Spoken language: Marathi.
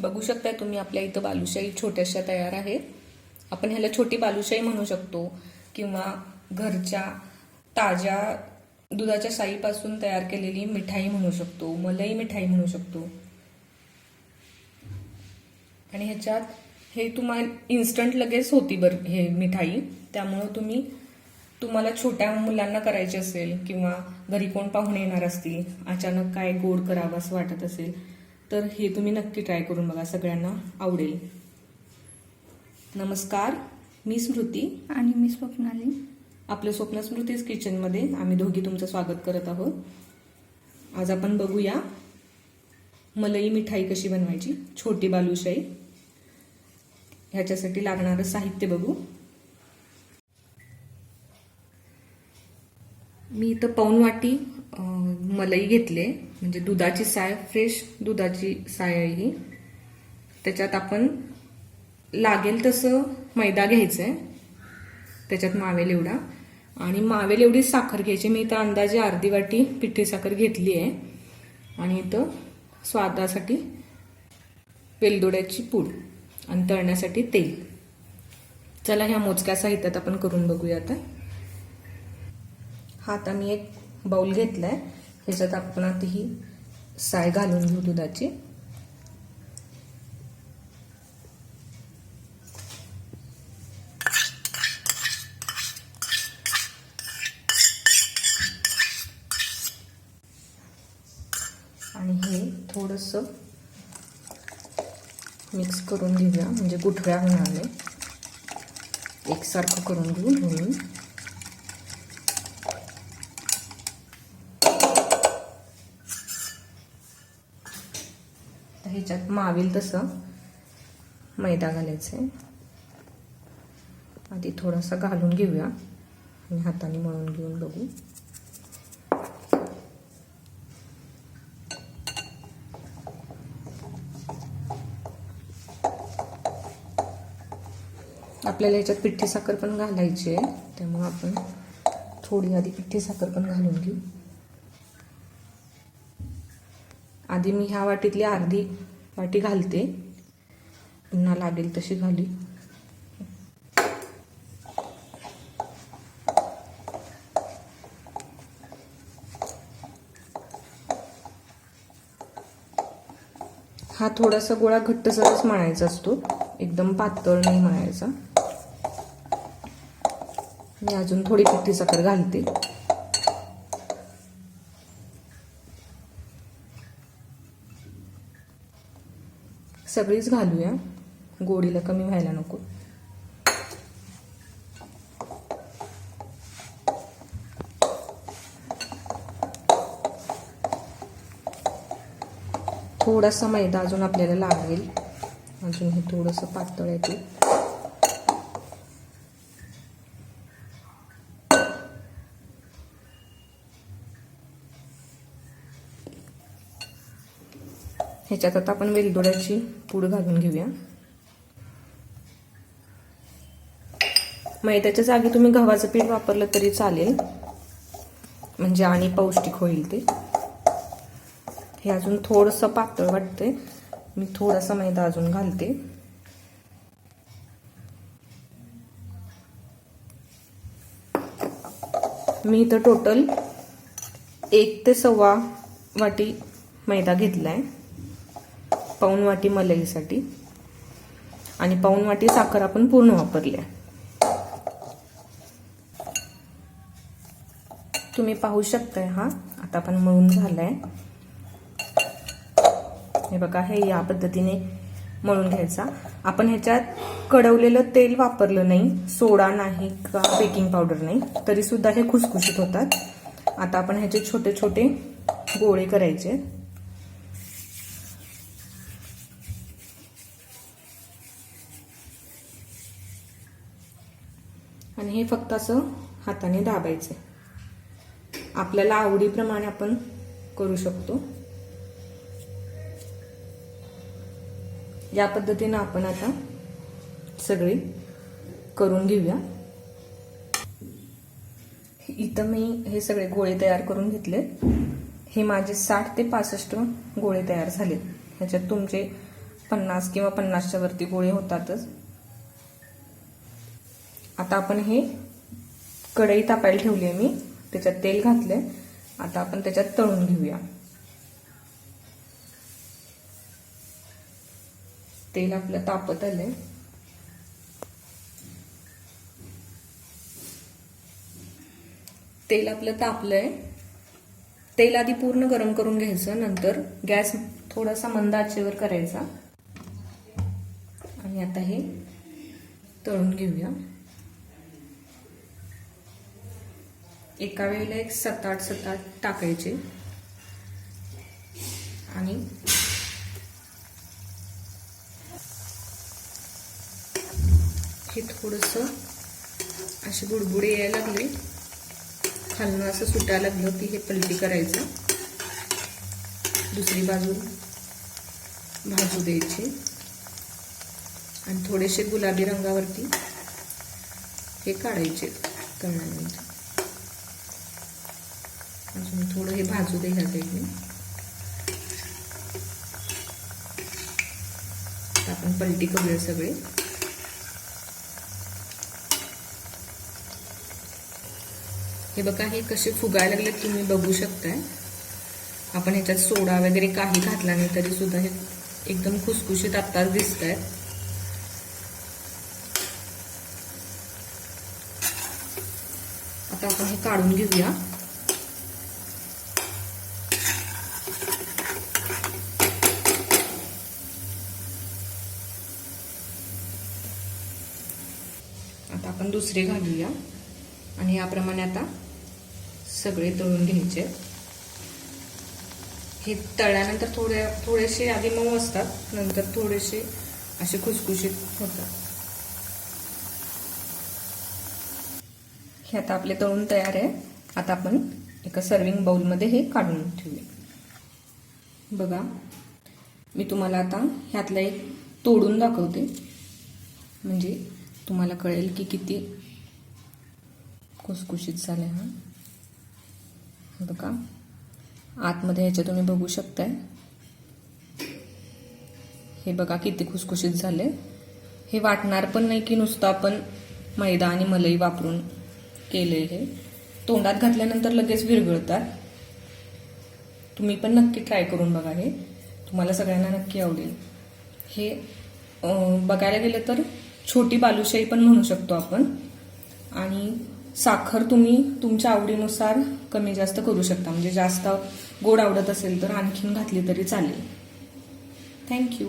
बघू शकताय तुम्ही आपल्या इथं बालुशाही छोट्याशा तयार आहेत. आपण ह्याला छोटी बालुशाही म्हणू शकतो किंवा घरच्या ताज्या दुधाच्या साईपासून तयार केलेली मिठाई म्हणू शकतो मलई मिठाई म्हणू शकतो. आणि ह्याच्यात हे तुम्हाला इन्स्टंट लगेच होती बर हे मिठाई. त्यामुळं तुम्ही तुम्हाला छोट्या मुलांना करायची असेल किंवा घरी कोण पाहुणे येणार असतील अचानक काय गोड करावं असं वाटत असेल तर हे तुम्ही नक्की ट्राय करून बघा सगळ्यांना आवडेल. नमस्कार मी स्मृती. आणि मी स्वप्नाली. आपलं स्वप्न स्मृतीज किचनमध्ये आम्ही दोघी तुमचं स्वागत करत आहोत. आज आपण बघूया मलाई मिठाई कशी बनवायची छोटी बालुशाही. ह्याच्यासाठी लागणारं साहित्य बघू. मी इथं पाऊन वाटी मलाई घेतले. म्हणजे दुधाची साय फ्रेश दुधाची साय आहे ही. त्याच्यात आपण लागेल तसं मैदा घ्यायचंय. त्याच्यात मावेल एवढा. आणि मावेल एवढी साखर घ्यायची. मी इथं अंदाजे अर्धी वाटी पिठी साखर घेतली आहे. आणि इथं स्वादासाठी वेलदोड्याची पूड आणि तळण्यासाठी तेल. चला ह्या मोजक्या साहित्यात आपण करून बघूया आता. हा आता मी एक बाउल आहे ह्याच्यात आपण आता ही साय घालून घेऊ दुधाची. आणि हे थोडंसं मिक्स करून घेऊया. म्हणजे गुठळ्या होणार नाही. एकसारखं करून घेऊ म्हणून. ह्याच्यात मावेल तसं. मैदा घालायचा आहे आधी थोडासा घालून घेऊया. आणि हाताने मळून घेऊन बघू. आपल्याला ह्याच्यात पिठी साखर पण घालायची आहे त्यामुळं आपण थोडी आधी पिठी साखर पण घालून घेऊ. आधी मी ह्या वाटीतली अर्धी वाटी घालते. पुन्हा लागेल तशी घाली हा थोडासा गोळा घट्टसरच मळायचा असतो. एकदम पातळ नाही मळायचा. मी अजून थोडी पिठी साखर घालते. सगळीच घालूया. गोडीला कमी व्हायला नको. थोडासा मैदा अजून आपल्याला लागेल. अजून हे थोडंसं पातळ आहे ते. ह्याच्यात आता आपण वेलदोड्याची पूड घालून घेऊया. मैद्याच्या जागी तुम्ही गव्हाचं पीठ वापरलं तरी चालेल. म्हणजे आणि पौष्टिक होईल ते. हे अजून थोडंसं पातळ वाटतंय. मी थोडासा मैदा अजून घालते. मी इथं टोटल एक ते सव्वा वाटी मैदा घेतला आहे पाऊन वाटी मलईसाठी. आणि पाऊन वाटी साखर आपण पूर्ण वापरली आहे तुम्ही पाहू शकताय हा. आता आपण मळून झालाय. हे बघा हे या पद्धतीने मळून घ्यायचा. आपण ह्याच्यात कडवलेलं तेल वापरलं नाही. सोडा नाही का बेकिंग पावडर नाही. तरी सुद्धा हे खुसखुशीत होतात. आता आपण ह्याचे छोटे छोटे गोळे करायचे. आणि हे फक्त असं हाताने दाबायचं आपल्याला आवडीप्रमाणे आपण करू शकतो. या पद्धतीनं आपण आता सगळी करून घेऊया. इथं मी हे सगळे गोळे तयार करून घेतले. हे माझे साठ ते पासष्ट गोळे तयार झालेत. ह्याच्यात तुमचे पन्नास किंवा पन्नासच्या वरती गोळे होतातच. आता आपण हे कढई तापायला ठेवली आहे मी. त्याच्यात तेल घातलंय. आता आपण त्याच्यात तळून घेऊया. तेल आपलं तापत आलंय. तेल आपलं तापलंय. तेल आधी पूर्ण गरम करून घ्यायचं. नंतर गॅस थोडासा मंद आचेवर करायचा. आणि आता हे तळून घेऊया. एका वेळेला एक सात आठ सात आठ टाकायचे. आणि हे थोडस अशी बुडबुडे यायला लागले. खालनं असं सुटायला लागलं की हे पलटी करायचं. दुसरी बाजू भाजू द्यायची. आणि थोडेसे गुलाबी रंगावरती हे काढायचे तळणानंतर थोडं हे भाजू दे ह्या साईडने आपण पलटी करूया सगळे. हे बघा हे कसे फुगायला लागलेत तुम्ही बघू शकताय. आपण ह्याच्यात सोडा वगैरे काही घातला नाही तरी सुद्धा हे एकदम खुसखुशीत आत्ताच दिसत आहेत आता आपण हे काढून घेऊया. आता आपण दुसरे घालूया. आणि याप्रमाणे आता सगळे तळून घ्यायचे. हे तळल्यानंतर थोड्या थोडेसे आधी मऊ असतात नंतर थोडेसे असे खुसखुशीत होतात. हे आता आपले तळून तयार आहे. आता आपण एका सर्विंग बाउलमध्ये हे काढून ठेवूया. बघा मी तुम्हाला आता ह्यातलं एक तोडून दाखवते. म्हणजे तुम्हाला कळेल की किती खुसखुशीत झाले हा. बघा. आतमध्ये ह्याच्या तुम्ही बघू शकताय. हे बघा किती खुसखुशीत झाले. हे वाटणार पण नाही की नुसतं आपण मैदा आणि मलई वापरून केले हे. तोंडात घातल्यानंतर लगेच विरघळतात. तुम्ही पण नक्की ट्राय करून बघा हे. तुम्हाला सगळ्यांना नक्की आवडेल. हे बघायला गेलं तर छोटी बालुशाही पण म्हणू शकतो आपण. आणि साखर तुम्ही तुमच्या आवडीनुसार कमी जास्त करू शकता. म्हणजे जास्त गोड आवडत असेल तर आणखीन घातली तरी चालेल. थँक्यू